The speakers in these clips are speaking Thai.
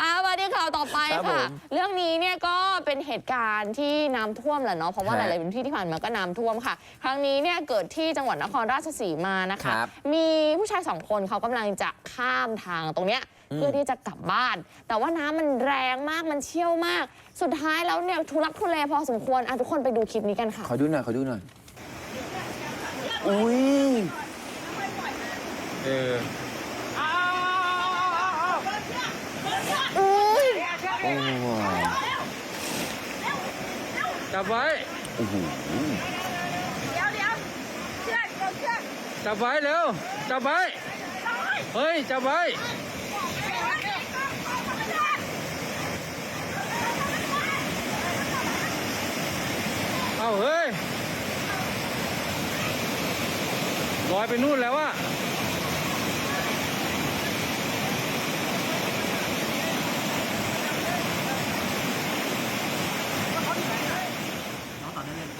อ่ามาที่ข่าวต่อไปครับค่ะผมเรื่องนี้เนี่ยก็เป็นเหตุการณ์ที่น้ำท่วมแหละเนาะเพราะว่าหฮะลายๆพื้นที่ที่ผ่านมาก็น้ำท่วมค่ะ ครั้งนี้เนี่ยเกิดที่จังหวัดนครราชสีมานะคะ ครับมีผู้ชายสองคนเขากำลังจะข้ามทางตรงเนี้ยอืมเพื่อที่จะกลับบ้าน แต่ว่าน้ำมันแรงมากมันเชี่ยวมาก สุดท้ายแล้วเนี่ยทุลักทุเลพอสมควรอะทุกคนไปดูคลิปนี้กันค่ะ ขอดูหน่อยขอดูหน่อย อุ้ย เอออุ้ย โอ้ จับไว้โอ้โหเดี๋ยวเดี๋ยวเชือกเดี๋ยวเชือกจับไว้เร็วจับไว้เฮ้ยจับไว้เอาเฮ้ยลอยไปนู่นแล้วอะ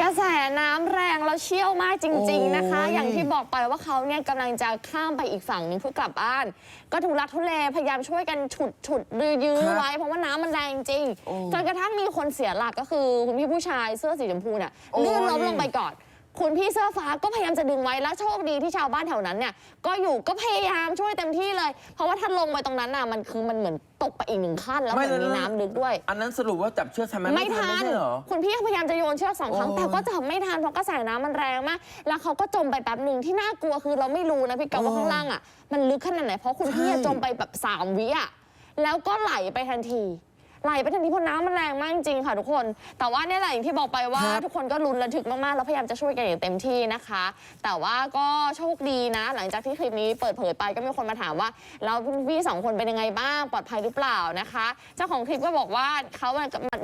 ระแสน้ำแรงแล้วเชี่ยวมากจริง ๆนะคะ โอ้ย อย่างที่บอกไปว่าเขาเนี่ยกำลังจะข้ามไปอีกฝั่งหนึงเพื่อกลับบ้าน ก็ทุลักทุเลพยายามช่วยกันฉุดฉุดยื้อยื้อไว้เพราะว่าน้ำมันแรงจริงโอ้จนกระทั่งมีคนเสียหลักก็คือคุณพี่ผู้ชายเสื้อสีชมพูเนี่ยโอ้ย ลื่นล้มลงไปก่อน คุณพี่เสื้อฟ้าก็พยายามจะดึงไว้แล้วโชคดีที่ชาวบ้านแถวนั้นเนี่ยก็อยู่ก็พยายามช่วยเต็มที่เลย เพราะว่าถ้าลงไปตรงนั้นน่ะมันคือมันเหมือนตกไปอีกหนึ่งขั้นแล้วมันมีน้ำลึกด้วย อันนั้นสรุปว่าจับเชือกทำไมไม่ทันไม่ใช่เหรอ คุณพี่พยายามจะโยนเชือกสองครั้ง โอ้ยแต่ก็จับไม่ทันเพราะกระแสน้ำมันแรงมาก แล้วเขาก็จมไปแป๊บหนึ่งที่น่ากลัวคือเราไม่รู้นะพี่กาว่าโอ้ข้างล่างอะมันลึกขนาดไหนเพราะคุณพี่ใช่ จมไปแบบสามวิอะแล้วก็ไหลไปทันที ไหลไปทันทีเพราะน้ำมันแรงมากจริงๆค่ะทุกคน แต่ว่าเนี่ยแหละอย่างที่บอกไปว่า ครับ ทุกคนก็ลุ้นระทึกมากๆแล้วพยายามจะช่วยกันอย่างเต็มที่นะคะ แต่ว่าก็โชคดีนะ หลังจากที่คลิปนี้เปิดเผยไปก็มีคนมาถามว่าแล้วพี่สองคนเป็นยังไงบ้างปลอดภัยหรือเปล่านะคะ เจ้าของคลิปก็บอกว่าเขา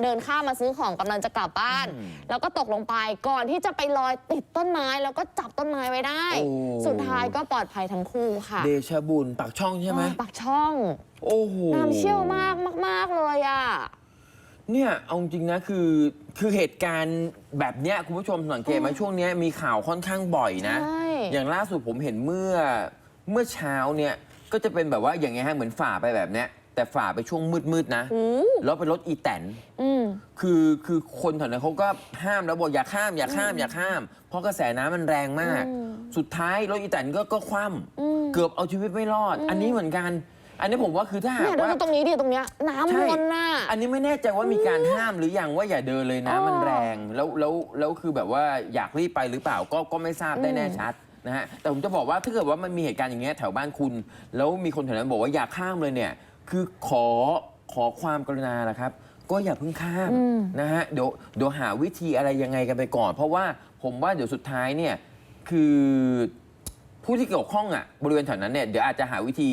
เดินข้ามมาซื้อของกำลังจะกลับบ้านอืมแล้วก็ตกลงไปก่อนที่จะไปลอยติดต้นไม้แล้วก็จับต้นไม้ไว้ได้ โอ้ สุดท้ายก็ปลอดภัยทั้งคู่ค่ะเดชะบุญปากช่องใช่ไหมอ่าปากช่องโอ้โห น้ำเชี่ยวมากมาก ๆ เลยอะ เนี่ยเอาจริงนะคือคือเหตุการณ์แบบเนี้ยคุณผู้ชมสังเกตไหมช่วงเนี้ยมีข่าวค่อนข้างบ่อยนะ ใช่ อย่างล่าสุดผมเห็นเมื่อเมื่อเช้าเนี่ยก็จะเป็นแบบว่าอย่างเงี้ยฮะเหมือนฝ่าไปแบบเนี้ยแต่ฝ่าไปช่วงมืดๆนะโอ้แล้วเป็นรถอีแตนอืมคือคือคนแถวนั้นเขาก็ห้ามแล้วบอกอย่าข้ามอย่าข้ามอย่าข้าม เพราะกระแสน้ำมันแรงมากอืมสุดท้ายรถอีแตนก็ก็คว่อืมำเกือบเอาชีวิตไม่รอด อันนี้เหมือนกัน อันนี้ผมว่าคือถ้าหาเนี่กยดูว่าตรงนี้ดิตรงเนี้ยน้ำใช่วนน่ะอันนี้ไม่แน่ใจว่ามีการห้ามหรือยังว่าอย่าเดินเลยนะอ๋อมันแรง แล้วแล้วแล้วคือแบบว่าอยากรีบไปหรือเปล่าก็ก็ไม่ทราบได้แน่ชัด นะฮะแต่ผมจะบอกว่าถ้าเกิดว่ามันมีเหตุการณ์อย่างเงี้ยแถวบ้านคุณ แล้วมีคนแถวนั้นบอกว่าอย่าข้ามเลยเนี่ย คือขอขอความกรุณาแหละครับ ก็อย่าเพิ่งข้ามอืมนะฮะเดี๋ยวเดี๋ยวหาวิธีอะไรยังไงกันไปก่อน เพราะว่าผมว่าเดี๋ยวสุดท้ายเนี่ยคือผู้ที่เกี่ยวข้องอะบริเวณแถวนั้นเนี่ยเดี๋ยวอาจจะหาวิธี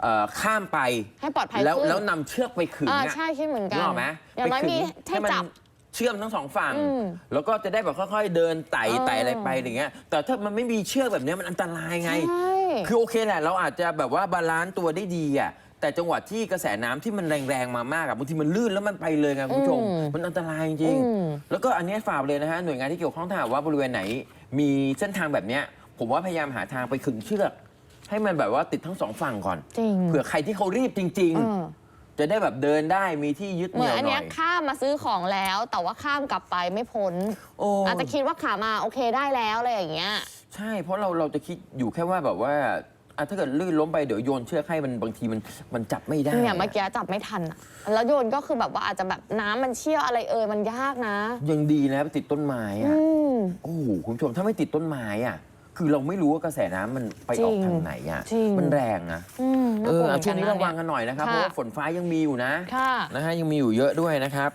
เอ่อข้ามไปให้ปลอดภัยแล้วขึ้นแล้วนำเชือกไปขึงอ่าอะ ใช่คิดเหมือนกันนึกออกไหมอย่างน้อยไปขึมีให้มันจับ เชื่อมทั้งสองฝั่ง อืม แล้วก็จะได้แบบค่อยๆ เดินไต่เออไต่อะไรไปอย่างเงี้ยแต่ถ้ามันไม่มีเชือกแบบเนี้ยมันอันตรายไง ใช่ คือโอเคแหละเราอาจจะแบบว่าบาลานซ์ตัวได้ดีอะแต่จังหวะที่กระแสน้ำที่มันแรงๆมามากอะบางทีมันลื่นแล้วมันไปเลยไงคุณผู้ชม อืมมันอันตรายจริงอืมๆแล้วก็อันเนี้ยฝากเลยนะฮะหน่วยงานที่เกี่ยวข้องถ้าหากว่าบริเวณไหน มีเส้นทางแบบเนี้ยผมว่าพยายามหาทางไปขึงเชือก ให้มันแบบว่าติดทั้งสองฝั่งก่อนจริง เผื่อใครที่เขารีบจริง เออ ๆ จะได้แบบเดินได้มีที่ยึดเหเหมืนี่อนยวอันหน่เนี้อยย ข้ามมาซื้อของแล้ว แต่ว่าข้ามกลับไปไม่พ้น โอ้อาจจะคิดว่าขามาโอเคได้แล้วอะไรอย่างเงี้ย ใช่เพราะเราเราจะคิดอยู่แค่ว่าแบบว่าอะถ้าเกิดลื่นล้มไปเดี๋ยวโยนเชือกให้มันบางทีมันมันจับไม่ได้เนี่ยเมื่อกี้จับไม่ทันอะแล้วโยนก็คือแบบว่าอาจจะแบบน้ำมันเชี่ยวอะไรเอ่ยมันยากนะ ยังดีนะไปติดต้นไม้อือะมโอ้โหคุณผู้ชมถ้าไม่ติดต้นไม้อะ คือเราไม่รู้ว่ากระแสน้ำมันไปออกจริงทางไหนอะจริง มันแรงนะอืมเอน่ากลัอวเหมือะอนช่กัวนงนี้นะระวังเนี่ยกันหน่อยนะครับค่ะเพราะว่าฝนฟ้ายังมีอยู่นะค่ะ นะฮะยังมีอยู่เยอะด้วยนะครับ